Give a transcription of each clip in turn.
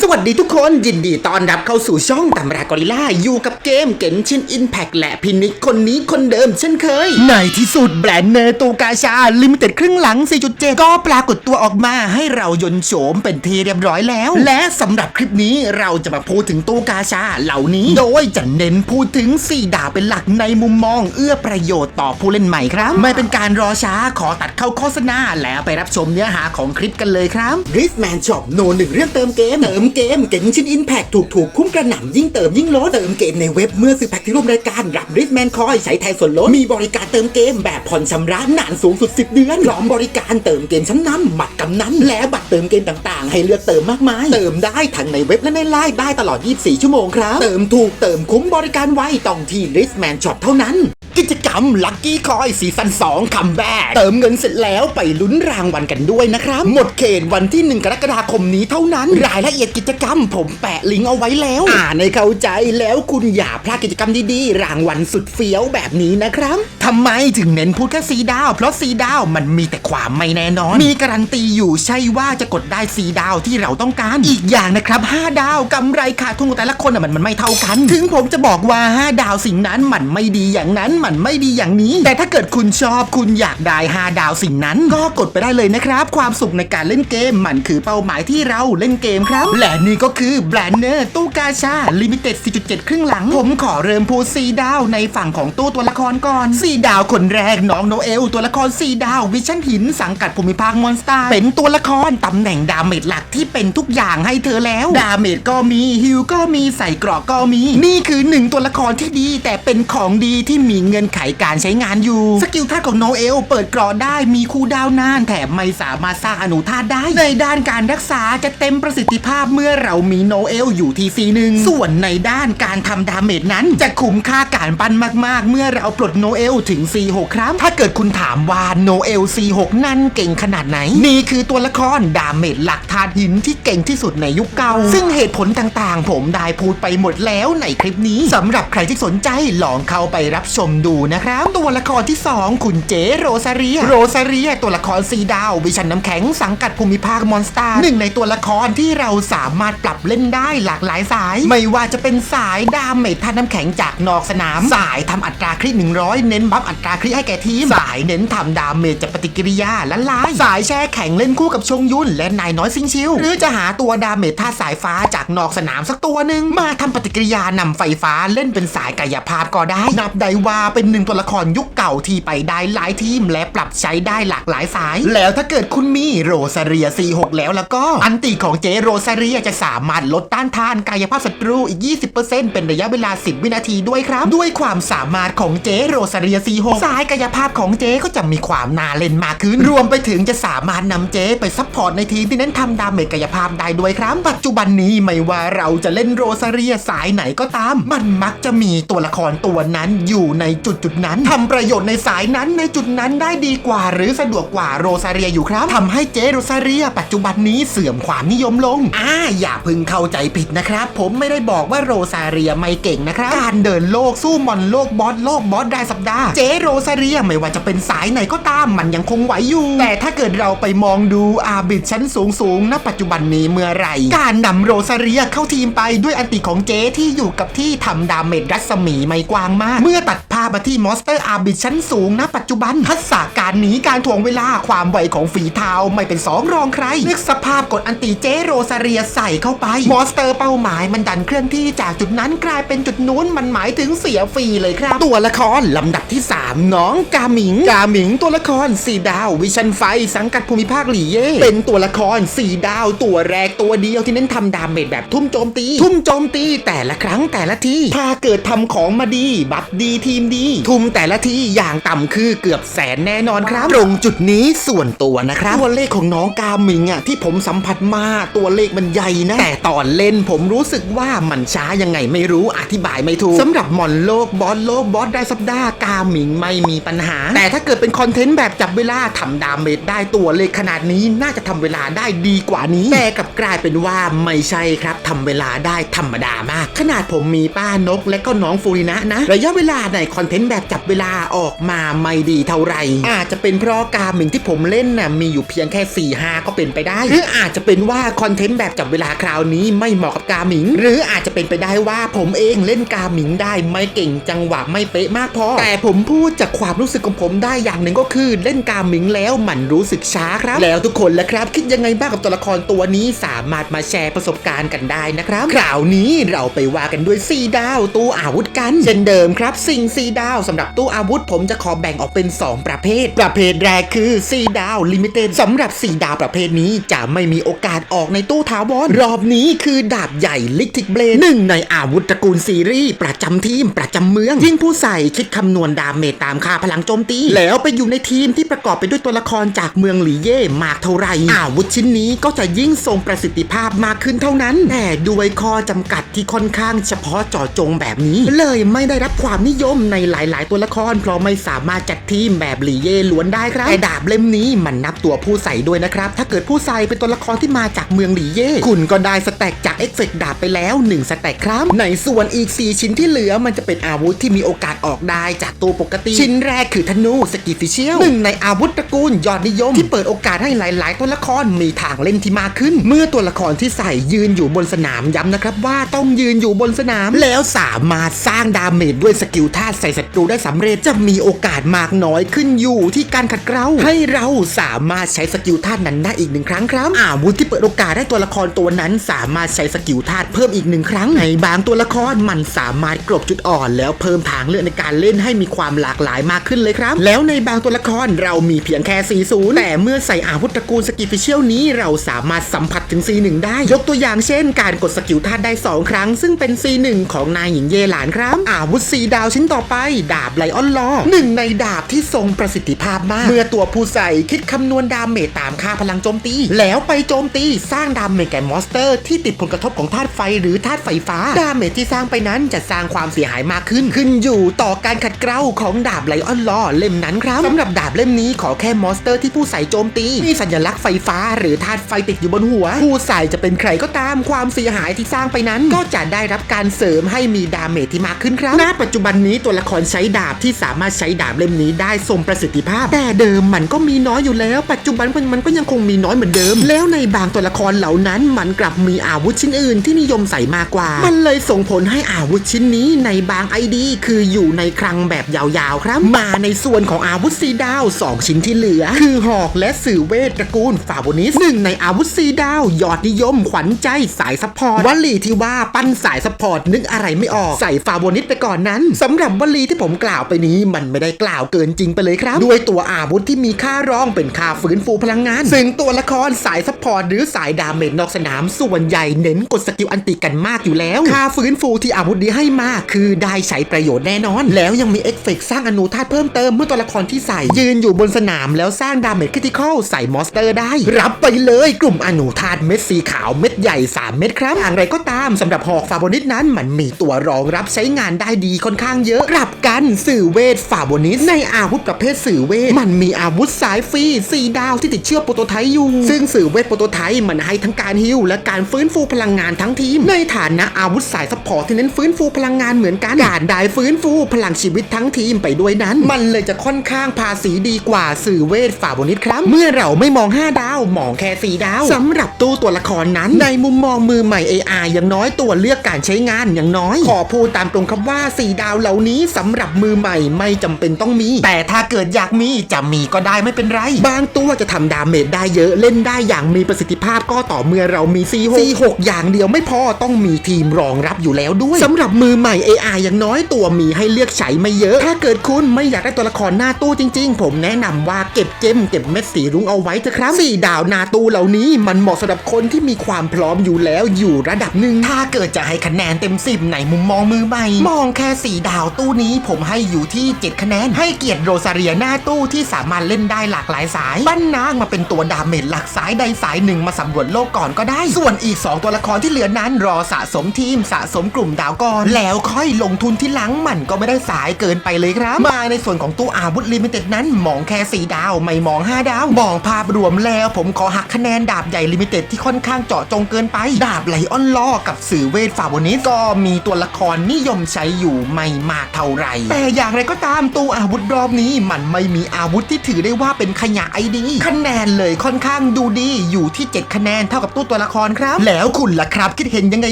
สวัสดีทุกคนยินดีต้อนรับเข้าสู่ช่องตำรากอริลล่า อยู่กับเกมเกนชินอินแพกและพินิกคนนี้คนเดิมเช่นเคย ในที่สุดแบรนด์เนอร์ตูกาชา ลิมิเต็ดครึ่งหลัง 4.7 ก็ปรากฏตัวออกมาให้เรายนต์โฉมเป็นทีเรียบร้อยแล้ว และสำหรับคลิปนี้เราจะมาพูดถึงตูกาชาเหล่านี้ โดยจะเน้นพูดถึง 4 ดาวเป็นหลักในมุมมอง เอื้อประโยชน์ต่อผู้เล่นใหม่ครับ ไม่เป็นการรอช้าขอตัดเข้าโฆษณาแล้วไปรับชมเนื้อหาของคลิปกันเลยครับ r i s m a n Shop โนหนึ่งเรื่องเติมเกมเติมเกมเก่งชิ้นอินแพคถูกถูกคุ้มกระหน่ำยิ่งเติมยิ่งลดเติมเกมในเว็บเมื่อซื้อแพ็คที่ร่วมรายการรับ r i s m a n คอยใช้แทนส่วนลดมีบริการเติมเกมแบบผ่อนชำระนานสูงสุด 10 เดือนพร้อมบริการเติมเกมชั้นนำบัตรกำนันและบัตรเติมเกมต่างๆ ให้เลือกเติมมากมาย เติมได้ทั้งในเว็บและในไลน์ได้ตลอด 24 ชั่วโมงครับ เติมถูกเติมคุ้มบริการไวต้องที่ r i s m a n Shop เท่านั้น กิจกรรมลัคกี้คอยซีซั่น2คัมแบ็กเติมเงินเสร็จแล้วไปลุ้นรางวัลกันด้วยนะครับ หมดเขตวันที่ 1 กรกฎาคมนี้เท่านั้น รายละเอียดกิจกรรม ผมแปะลิงก์เอาไว้แล้ว อ่านให้เข้าใจแล้วคุณอย่าพลาดกิจกรรมดีๆ รางวัลสุดเฟี้ยวแบบนี้นะครับทำไมถึงเน้นพูดแค่สีดาว เพราะสีดาวมันมีแต่ความไม่แน่นอน มีการันตีอยู่ใช่ว่าจะกดได้สีดาวที่เราต้องการ อีกอย่างนะครับ 5 ดาวกำไรขาดทุนของแต่ละคนอะมันมันไม่เท่ากัน ถึงผมจะบอกว่า 5 ดาวสิ่งนั้นมันไม่ดีอย่างนั้นมันไม่ดีอย่างนี้ แต่ถ้าเกิดคุณชอบคุณอยากได้5ดาวสิ่งนั้น ก็กดไปได้เลยนะครับ ความสุขในการเล่นเกมมันคือเป้าหมายที่เราเล่นเกมครับ และนี่ก็คือแบรนเนอร์ตู้กาชาลิมิเต็ด 4.7 ครึ่งหลัง ผมขอเริ่มพูด4ดาวในฝั่งของตู้ตัวละครก่อน 4 ดาวคนแรกน้องโนเอล ตัวละคร 4 ดาว วิชั่นหิน สังกัดภูมิภาคมอนสเตอร์เป็นตัวละครตำแหน่งดาเมจหลักที่เป็นทุกอย่างให้เธอแล้ว ดาเมจก็มีฮิลก็มีใส่กราะก็มี นี่คือหนึ่งตัวละครที่ดีแต่เป็นของดีที่มีเงื่อนไขการใช้งานอยู่ สกิลธาตุของโนเอล เปิดกราะได้มีคูดาวน์นาน แถมไม่สามารถสร้างอนุธาตุได้ ในด้านการรักษาจะเต็มประสิทธิภาพเมื่อเรามีโนเอลอยู่ที่ซีหนึ่งส่วนในด้านการทำดาเมจนั้นจะคุ้มค่าการปั้นมากๆ เมื่อเราปลดโนเอลถึง C6 ครับ ถ้าเกิดคุณถามว่าโนเอล C6 นั่นเก่งขนาดไหน นี่คือตัวละครดาเมจหลักธาตุหินที่เก่งที่สุดในยุคเก่า ซึ่งเหตุผลต่างๆ ผมได้พูดไปหมดแล้วในคลิปนี้สำหรับใครที่สนใจลองเข้าไปรับชมดูนะครับ ตัวละครที่ 2 คุณเจโรซาเรีย โรซาเรียตัวละครสีดาววิชันน้ำแข็งสังกัดภูมิภาคมอนสเตอร์หนึ่งในตัวละครที่เราสามารถปรับเล่นได้หลากหลายสาย ไม่ว่าจะเป็นสายดาเมจธาน้ำแข็งจากนอกสนาม สายทำอัตราคริต100 เน้นบัฟอัตราคริตให้แก่ทีม สายเน้นทำดาเมจจากปฏิกิริยาละลายสายแช่แข็งเล่นคู่กับชงยุนและนายน้อยซิงชิว หรือจะหาตัวดาเมจธาสายฟ้าจากนอกสนามสักตัวหนึ่งมาทำปฏิกิริยานำไฟฟ้าเล่นเป็นสายกายภาพก็ได้ นับได้ว่าเป็นหนึ่งตัวละครยุคเก่าที่ไปได้หลายทีม และปรับใช้ได้หลากหลายสาย แล้วถ้าเกิดคุณมีโรซาเรีย C6 แล้วแล้วก็ อันติของเจโรซาเรียจะสามารถลดต้านทานกายภาพศัตรูอีก 20%เป็นระยะเวลา 10 วินาทีด้วยครับ ด้วยความสามารถของเจโรซาเรีย C6 สายกายภาพของเจก็จะมีความน่าเล่นมากขึ้น รวมไปถึงจะสามารถนำเจไปซัพพอร์ตในทีมที่เน้นทำดาเมจกายภาพได้ด้วยครับ ปัจจุบันนี้ไม่ว่าเราจะเล่นโรซาเรียสายไหนก็ตาม มันมักจะมีตัวละครตัวนั้นอยู่ในจุดจุดนั้นทำประโยชน์ในสายนั้นในจุดนั้นได้ดีกว่า หรือสะดวกกว่าโรซาเรียอยู่ครับทำให้เจโรซาเรีย ปัจจุบันนี้เสื่อมความนิยมลงอ่าอย่าพึงเข้าใจผิดนะครับ ผมไม่ได้บอกว่าโรซาเรียไม่เก่งนะครับ การเดินโลกสู้มอนโลกบอสโลกบอสรายสัปดาห์เจโรซาเรียไม่ว่าจะเป็นสายไหนก็ตามมันยังคงไหวอยู่ แต่ถ้าเกิดเราไปมองดูอาบิดชั้นสูงสูงณปัจจุบันนี้เมื่อไรการนำโรซาเรียเข้าทีมไปด้วยอันติของเจที่อยู่กับที่ทำดาเมจรัศมีไม่กว้างมาก เมื่อตัด มาที่มอนสเตอร์อาบิชั้นสูงณปัจจุบัน ทักษะการหนีการถ่วงเวลาความไวของฝีเท้าไม่เป็นสองรองใครนึกสภาพกดอันติเจโรซาเรียใส่เข้าไป มอนสเตอร์เป้าหมายมันดันเคลื่อนที่จากจุดนั้นกลายเป็นจุดนู้นมันหมายถึงเสียฟรีเลยครับ ตัวละครลำดับที่ 3 น้องกาหมิง กาหมิงตัวละคร4ดาว วิชันไฟ สังกัดภูมิภาคหลี่เย่เป็นตัวละคร4ดาวตัวแรกตัวเดียวที่เน้นทำดาเมจแบบทุ่มโจมตี ทุ่มโจมตีแต่ละครั้งแต่ละทีถ้าเกิดทำของมาดี บัฟดีทีมดีทุ่มแต่ละทีอย่างต่ำคือเกือบแสนแน่นอนครับ ตรงจุดนี้ส่วนตัวนะครับ ตัวเลขของน้องกาหมิงอะที่ผมสัมผัสมาตัวเลขมันใหญ่นะ แต่ตอนเล่นผมรู้สึกว่ามันช้ายังไงไม่รู้อธิบายไม่ถูกสำหรับหมอนโลกบอสโลกบอสได้สัปดาห์กาหมิงไม่มีปัญหา แต่ถ้าเกิดเป็นคอนเทนต์แบบจับเวลาทำดาเมจได้ตัวเลขขนาดนี้น่าจะทำเวลาได้ดีกว่านี้แต่กับกลายเป็นว่าไม่ใช่ครับทำเวลาได้ธรรมดามาก ขนาดผมมีป้านกและก็น้องฟูรินะนะ ระยะเวลาในคอนอนเทนต์แบบจับเวลาออกมาไม่ดีเท่าไหร่ อาจจะเป็นเพราะกาหมิงที่ผมเล่นน่ะมีอยู่เพียงแค่4ี่ห้าก็เป็นไปได้ หรืออาจจะเป็นว่าคอนเทนต์แบบจับเวลาคราวนี้ไม่เหมาะกับกาหมิง หรืออาจจะเป็นไปได้ว่าผมเองเล่นกาหมิงได้ไม่เก่งจังหวะไม่เป๊ะมากพอ แต่ผมพูดจากความรู้สึกของผมได้อย่างหนึ่งก็คือเล่นกาหมิงแล้วมันรู้สึกช้าครับ แล้วทุกคนละครับ คิดยังไงบ้างกับตัวละครตัวนี้สามารถมาแชร์ประสบการณ์กันได้นะครับ คราวนี้เราไปว่ากันด้วย4ดาวตู้อาวุธกันเช่นเดิมครับ สิ่ง4ดาวสำหรับตู้อาวุธผมจะขอแบ่งออกเป็น 2 ประเภท ประเภทแรกคือ 4 ดาวลิมิเต็ดสำหรับ 4 ดาวประเภทนี้จะไม่มีโอกาสออกในตู้ถาวรรอบนี้คือดาบใหญ่ลิกทิกเบลหนึ่งในอาวุธตระกูลซีรีส์ประจำทีมประจำเมือง ยิ่งผู้ใส่คิดคำนวณดาเมจตามค่าพลังโจมตี แล้วไปอยู่ในทีมที่ประกอบไปด้วยตัวละครจากเมืองหลีเย่มากเท่าไหร่อาวุธชิ้นนี้ก็จะยิ่งทรงประสิทธิภาพมากขึ้นเท่านั้นแต่ด้วยข้อจำกัดที่ค่อนข้างเฉพาะเจาะจงแบบนี้ เลยไม่ได้รับความนิยมในหลายๆ ตัวละครเพราะไม่สามารถจัดทีมแบบหลีเย่ล้วนได้ครับแต่ดาบเล่มนี้มันนับตัวผู้ใส่ด้วยนะครับ ถ้าเกิดผู้ใส่เป็นตัวละครที่มาจากเมืองหลีเย่คุณก็ได้สแต็กจากเอฟเฟกต์ดาบไปแล้ว 1 สแต็กครับ ในส่วนอีก 4 ชิ้นที่เหลือมันจะเป็นอาวุธที่มีโอกาสออกได้จากตัวปกติ ชิ้นแรกคือธนูสกิฟิเชียลหนึ่งในอาวุธตระกูลยอดนิยม ที่เปิดโอกาสให้หลาย ๆ ตัวละครมีทางเล่นที่มากขึ้น เมื่อตัวละครที่ใส่ยืนอยู่บนสนามย้ำนะครับว่าต้องยืนอยู่บนสนามแล้วสามารถสร้างดาเมจด้วยสกิลธาตุใส่ศัต รูได้สำเร็จจะมีโอกาสมากน้อยขึ้นอยู่ที่การขัดเกลาให้เราสามารถใช้สกิลธาตุนั้นได้อีกหนึ่งครั้งครับอาวุธที่เปิดโอกาสให้ตัวละครตัวนั้น สามารถใช้สกิลธาตุเพิ่มอีกหนึ่งครั้งในบางตัวละครมันสามารถกลบจุดอ่อน แล้วเพิ่มทางเลือกในการเล่นให้มีความหลากหลายมากขึ้นเลยครับ แล้วในบางตัวละครเรามีเพียงแค่ 40 แต่เมื่อใส่อาวุธตระกูลสกิฟิเชียลนี้เราสามารถสัมผัสถึง C1 ได้ ยกตัวอย่างเช่น การกดสกิลธาตุได้ 2 ครั้ง ซึ่งเป็น C1 ของนายหญิงเยหลานครับ อาวุธ4ดาวชิ้นต่อไปดาบไลออนลอหนึ่งในดาบที่ทรงประสิทธิภาพมาก เมื่อตัวผู้ใส่คิดคำนวณดาเมจตามค่าพลังโจมตี แล้วไปโจมตีสร้างดาเมจแก่มอนสเตอร์ ที่ติดผลกระทบของธาตุไฟหรือธาตุไฟฟ้า ดาเมจที่สร้างไปนั้นจะสร้างความเสียหายมากขึ้น ขึ้นอยู่ต่อการขัดเกลาของดาบไลออนลอเล่มนั้นครับสำหรับดาบเล่มนี้ขอแค่มอนสเตอร์ที่ผู้ใส่โจมตีมีสัญลักษณ์ไฟฟ้า หรือธาตุไฟติดอยู่บนหัว ผู้ใส่จะเป็นใครก็ตามความเสียหายที่สร้างไปนั้น ก็จะได้รับการเสริมให้มีดาเมจที่มากขึ้นครับณปัจจุบันนี้ตัวละครใช้ดาบที่สามารถใช้ดาบเล่มนี้ได้ทรงประสิทธิภาพ แต่เดิมมันก็มีน้อยอยู่แล้ว ปัจจุบันมันก็ยังคงมีน้อยเหมือนเดิม แล้วในบางตัวละครเหล่านั้นมันกลับมีอาวุธชิ้นอื่นที่นิยมใส่มากกว่า มันเลยส่งผลให้อาวุธชิ้นนี้ในบางไอดีคืออยู่ในคลังแบบยาวๆครับ มาในส่วนของอาวุธสีดาว 2 ชิ้นที่เหลือ คือหอกและสื่อเวทตระกูลฟาโบนิสหนึ่งในอาวุธสีดาว ยอดนิยมขวัญใจสายซัพพอร์ตวลีที่ว่าปั้นสายซัพพอร์ตนึกอะไรไม่ออกใส่ฟาโบนิสไปก่อนนั้นสำหรับวลีที่ผมผมกล่าวไปนี้มันไม่ได้กล่าวเกินจริงไปเลยครับ ด้วยตัวอาวุธที่มีค่ารองเป็นค่าฟื้นฟูพลังงาน ซึ่งตัวละครสายซัพพอร์ตหรือสายดาเมจนอกสนามส่วนใหญ่เน้นกดสกิลอันติกันมากอยู่แล้ว ค่าฟื้นฟูที่อาวุธนี้ให้มากคือได้ใช้ประโยชน์แน่นอน แล้วยังมีเอฟเฟกต์สร้างอนุธาตุเพิ่มเติมเมื่อตัวละครที่ใส่ยืนอยู่บนสนามแล้วสร้างดาเมจคริติคอลใส่มอสเตอร์ได้ รับไปเลยกลุ่มอนุธาตุเม็ดสีขาวเม็ดใหญ่ 3 เม็ดครับอย่างไรก็ตามสำหรับหอกฟาโบนิสนั้นมันมีตัวรองรับใช้งานได้ดีค่อนข้างเยอะกลับกันสื่อเวทฟาโบนิสในอาวุธประเภทสื่อเวท มันมีอาวุธสายฟรีสี่ดาวที่ติดเชื้อโปรโตไทป์อยู่ ซึ่งสื่อเวทโปรโตไทป์มันให้ทั้งการฮิลและการฟื้นฟูพลังงานทั้งทีม ในฐานะอาวุธสายซัพพอร์ตที่เน้นฟื้นฟูพลังงานเหมือนกันการได้ฟื้นฟูพลังชีวิตทั้งทีมไปด้วยนั้น มันเลยจะค่อนข้างภาษีดีกว่าสื่อเวทฟาโบนิสครับ เมื่อเราไม่มอง 5 ดาว มองแค่4ดาวสำหรับตู้ตัวละครนั้น ในมุมมองมือใหม่ AR อย่างน้อยตัวเลือกการใช้งานอย่างน้อย ขอพูดตามตรงครับว่า 4 ดาวเหล่านี้สำหรับมือใหม่ไม่จำเป็นต้องมี แต่ถ้าเกิดอยากมีจะมีก็ได้ไม่เป็นไร บางตัวจะทำดาเมจได้เยอะเล่นได้อย่างมีประสิทธิภาพก็ต่อเมื่อเรามี C6 C6 อย่างเดียวไม่พอต้องมีทีมรองรับอยู่แล้วด้วยสำหรับมือใหม่ AR อย่างน้อยตัวมีให้เลือกใช้ไม่เยอะ ถ้าเกิดคุณไม่อยากได้ตัวละครหน้าตู้จริง ๆ ผมแนะนำว่าเก็บเจมเก็บเม็ดสีรุ้งเอาไว้เถอะครับสี่ดาวหนาตู้เหล่านี้มันเหมาะสำหรับคนที่มีความพร้อมอยู่แล้วอยู่ระดับหนึ่งถ้าเกิดจะให้คะแนนเต็มสิบในมุมมองมือใหม่ มองแค่สี่ดาวตู้นี้ผมให้อยู่ที่ 7 คะแนน ให้เกียรติโรซาเรียหน้าตู้ที่สามารถเล่นได้หลากหลายสาย ปั้นนางมาเป็นตัวดาเมจหลักสายใดสายหนึ่งมาสำรวจโลกก่อนก็ได้ ส่วนอีก 2 ตัวละครที่เหลือนั้นรอสะสมทีมสะสมกลุ่มดาวก่อน แล้วค่อยลงทุนที่หลังมันก็ไม่ได้สายเกินไปเลยครับ มาในส่วนของตู้อาวุธลิมิเต็ดนั้นมองแค่ 4 ดาว ไม่มอง 5 ดาว มองภาพรวมแล้ว ผมขอหักคะแนนดาบใหญ่ลิมิเต็ดที่ค่อนข้างเจาะจงเกินไป ดาบไลออนล่อกับสื่อเวทฟาโบนิสก็มีตัวละครนิยมใช้อยู่ไม่มากเท่าไหร่แต่อย่างไรก็ตามตู้อาวุธรอบนี้มันไม่มีอาวุธที่ถือได้ว่าเป็นขยะไอดี คะแนนเลยค่อนข้างดูดีอยู่ที่ 7 คะแนนเท่ากับตู้ตัวละครครับ แล้วคุณล่ะครับคิดเห็นยังไง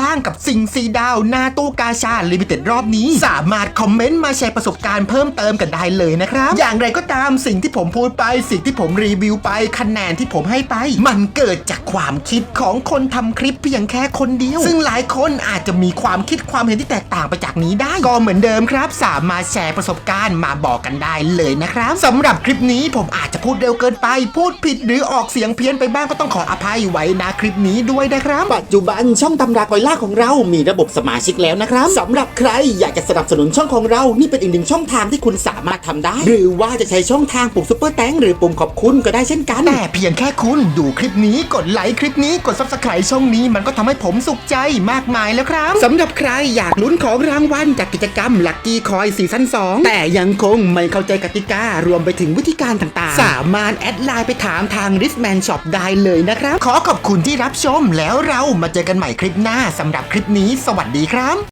บ้างกับสิ่งสีดาวหน้าตู้กาชาลิมิเต็ดรอบนี้ สามารถคอมเมนต์มาแชร์ประสบการณ์เพิ่มเติมกันได้เลยนะครับ อย่างไรก็ตามสิ่งที่ผมพูดไปสิ่งที่ผมรีวิวไปคะแนนที่ผมให้ไป มันเกิดจากความคิดของคนทำคลิปเพียงแค่คนเดียว ซึ่งหลายคนอาจจะมีความคิดความเห็นที่แตกต่างไปจากนี้ได้ก็เหมือนเดิมครับสามารถแชร์ประสบการณ์มาบอกกันได้เลยนะครับสำหรับคลิปนี้ผมอาจจะพูดเร็วเกินไป พูดผิดหรือออกเสียงเพี้ยนไปบ้างก็ต้องขออภัยไว้นะคลิปนี้ด้วยนะครับ ปัจจุบันช่องตำรากอยล่าของเรามีระบบสมาชิกแล้วนะครับสำหรับใครอยากจะสนับสนุนช่องของเรานี่เป็นอีกหนึ่งช่องทางที่คุณสามารถทำได้ หรือว่าจะใช้ช่องทางปุ่มซุปเปอร์แตงหรือปุ่มขอบคุณก็ได้เช่นกันแต่เพียงแค่คุณดูคลิปนี้กดไลค์คลิปนี้กดซับสไครต์ช่องนี้มันก็ทำให้ผมสุขใจมากมายแล้วครับสำหรับใครอยากลุ้นของรางวัลจากกิจกรรมลัคกี้คอยซีซั่น2 แต่ยังคงไม่เข้าใจกติการวมไปถึงวิธีการต่างๆ สามารถแอดไลน์ไปถามทาง r i s m a n Shop ได้เลยนะครับ ขอขอบคุณที่รับชมแล้วเรามาเจอกันใหม่คลิปหน้าสำหรับคลิปนี้ สวัสดีครับ